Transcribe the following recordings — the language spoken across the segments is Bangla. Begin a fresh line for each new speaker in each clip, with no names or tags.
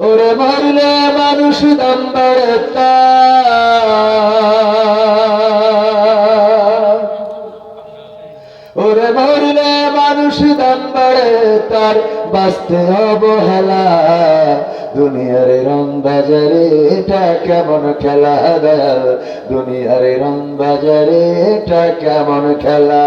ওরে মরলে মানুষ দাম বাড়ে ওরে মরলে মানুষ দাম বাড়ে তার বাঁচতে অবহেলা। দুনিয়ার রং বাজারে এটা কেমন খেলা দয়াল দুনিয়ার রং বাজারে এটা কেমন খেলা?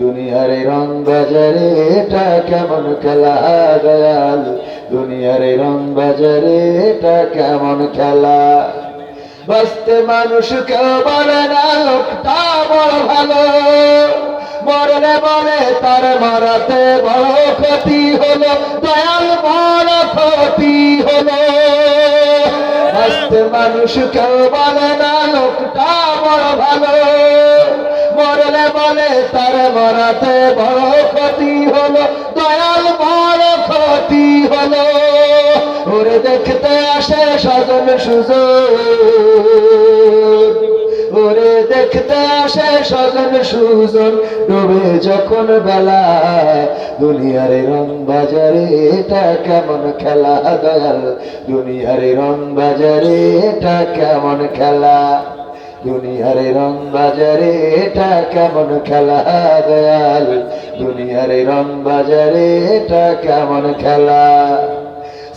দুনিয়ার রং বাজারে এটা কেমন খেলা দয়াল? দুনিয়ার রং বাজারে এটা কেমন খেলা? বাঁচতে মানুষ কেউ বলে না, লোকটা বড় ভালো। মরলে বলে তার মরাতে বড় ক্ষতি হলো, দয়াল বড় ক্ষতি হলো। বাঁচতে মানুষ কেউ বলে না, লোকটা বড় ভালো। মরলে বলে তার মরাতে বড় ক্ষতি হলো, দয়াল বড় ক্ষতি হলো। ওরে দেখতে আসে সজন সুজন। ওরে দেখতে আসে সজন সুজন, ডুবে যখন বেলা দুনিয়ার রং বাজারে এটা কেমন খেলা, দয়াল, দুনিয়ার রং বাজারে এটা কেমন খেলা। দুনিয়ার রং বাজারে, এটা কেমন খেলা দয়াল? দুনিয়ার রং বাজারে, এটা কেমন খেলা?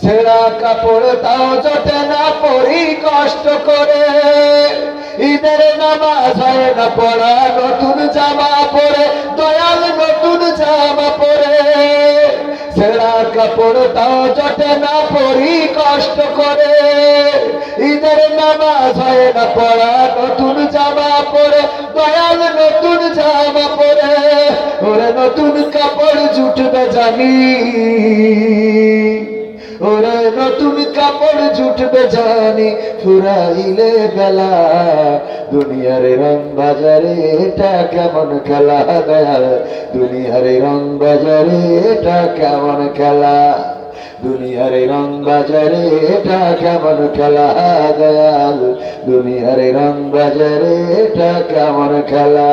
ছেঁড়া কাপড় তাও জটে না, পরি কষ্ট করে। ঈদের নামাজ হয় না পড়া, নতুন জামা পরে, দয়াল নতুন জামা পরে। ছেঁড়া কাপড় তাও জটে না পরি কষ্ট করে। ঈদের নামাজ হয় না পড়া, নতুন জামা পরে, দয়াল নতুন জামা পরে। ওরে নতুন কাপড় জুটবে জানি কাপড় জুটবে জানি, ফুরাইলে বেলা। দুনিয়ার রং বাজারে এটা কেমন খেলা? দয়াল, দুনিয়ার রং বাজারে এটা কেমন খেলা? দুনিয়ার রং বাজারে এটা কেমন খেলা? দয়াল, দুনিয়ার রং বাজারে এটা কেমন খেলা?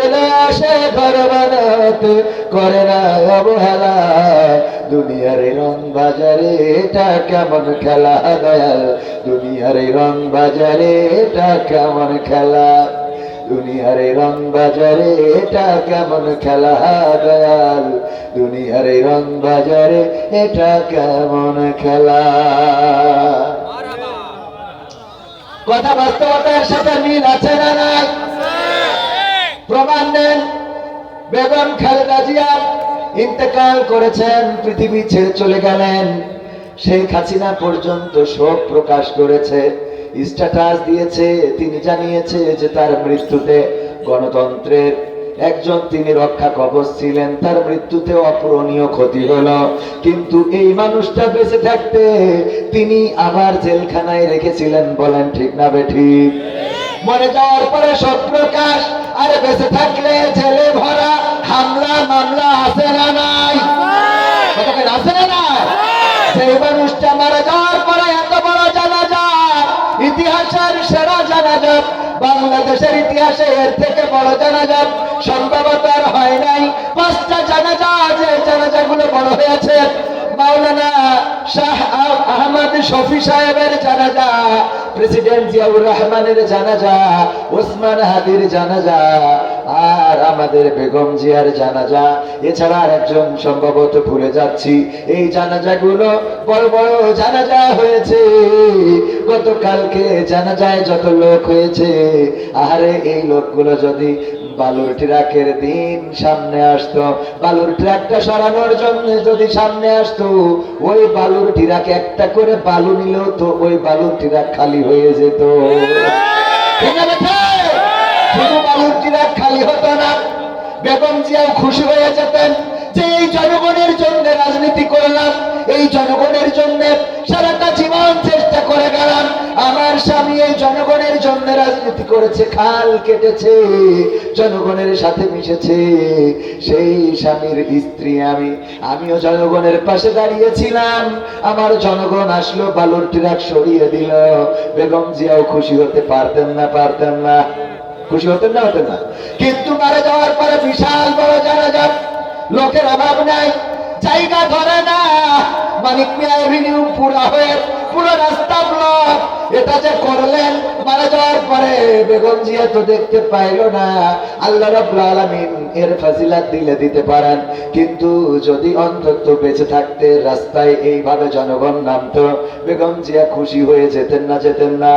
ওরে মরলে আসে ঘর বানাতে করে না অবহেলা। দুনিয়ার রং বাজারে এটা কেমন খেলা দয়াল? দুনিয়ার রং বাজারে এটা কেমন খেলা? দুনিয়ার রং বাজারে এটা কেমন খেলা দয়াল? দুনিয়ার রং বাজারে এটা কেমন খেলা? কথা বাস্তবতার সাথে মিল আছে না নাই? বেগম খালেদা জিয়া ইন্তেকাল করেছেন, পৃথিবী ছেড়ে চলে গেলেন। শেখ হাসিনা পর্যন্ত শোক প্রকাশ করেছে, স্ট্যাটাস দিয়েছে, তিনি জানিয়েছে যে তার মৃত্যুতে গণতন্ত্রের একজন তিনি রক্ষা কবচ ছিলেন, তার মৃত্যুতে অপূরণীয় ক্ষতি হলো। কিন্তু এই মানুষটা বেঁচে থাকতে তিনি আবার জেলখানায় রেখেছিলেন বলেন ঠিক না বেঠিক মরে যাওয়ার পরে সব প্রকাশ আরে বেঁচে থাকলে জেলে ভরা হামলা মামলা আছে না নাই? আছে। না নাই? সেই মানুষটা মারা যাওয়ার পরে এত বড় জানাজা। ইতিহাসের সেরা জানাজা। বাংলাদেশের ইতিহাসে এর থেকে বড় জানাজা সম্ভবত আর হয় নাই। পাঁচটা জানাজা যে জানাজাগুলো বড় হয়েছে। মাওলানা শাহ আহমদ শফি সাহেবের জানাজা। প্রেসিডেন্ট জিয়াউর রহমানের জানাজা, ওসমান হাদির জানাজা, আর আমাদের বেগম জিয়ার জানাজা। এছাড়া আর একজন সম্ভবত ভুলে যাচ্ছি, এই জানাজাগুলো বড় বড় জানাজা হয়েছে। গতকালকে জানাজায় যত লোক হয়েছে আরে এই লোকগুলো যদি বালুর ট্রাকের দিন সামনে আসতো, বালুর ট্রাকটা সরানোর জন্য যদি সামনে আসতো, ওই বালুর ট্রাক একটা করে বালু নিলেও তো ওই বালুর ট্রাক খালি হয়ে যেত। বালুর ট্রাক খালি হতো না, বেগম জিয়াও খুশি হয়ে যেতেন। যে এই জনগণের জন্য রাজনীতি করলাম, এই জনগণের জন্য সারাটা রাজনীতি করেছে, খাল কেটেছে, জনগণের সাথে মিশেছে। সেই স্বামীর স্ত্রী আমি, আমিও জনগণের পাশে দাঁড়িয়েছিলাম। আমার জনগণ আসলো, বালুর ট্রাক সরিয়ে দিল। বেগম জিয়াও খুশি হতে পারতেন না পারতেন না। খুশি হতেন না হতেন না। কিন্তু মারা যাওয়ার পরে বিশাল বড় জানা যাক লোকের অভাব নাই, জায়গা ধরে না। মানিক মিয়া এভিনিউ পুরা হয়ে, পুরো রাস্তা ব্লক এটা যে করলেন, মারা যাওয়ার পরে বেগম জিয়া তো দেখতে পাইলো না। আল্লাহ রাব্বুল এর ফাজিলাত দিলে দিতে পারেন। কিন্তু যদি অন্তত বেঁচে থাকতে রাস্তায় এইভাবে জনগণ নামতো, বেগম জিয়া খুশি হয়ে যেতেন না যেতেন না।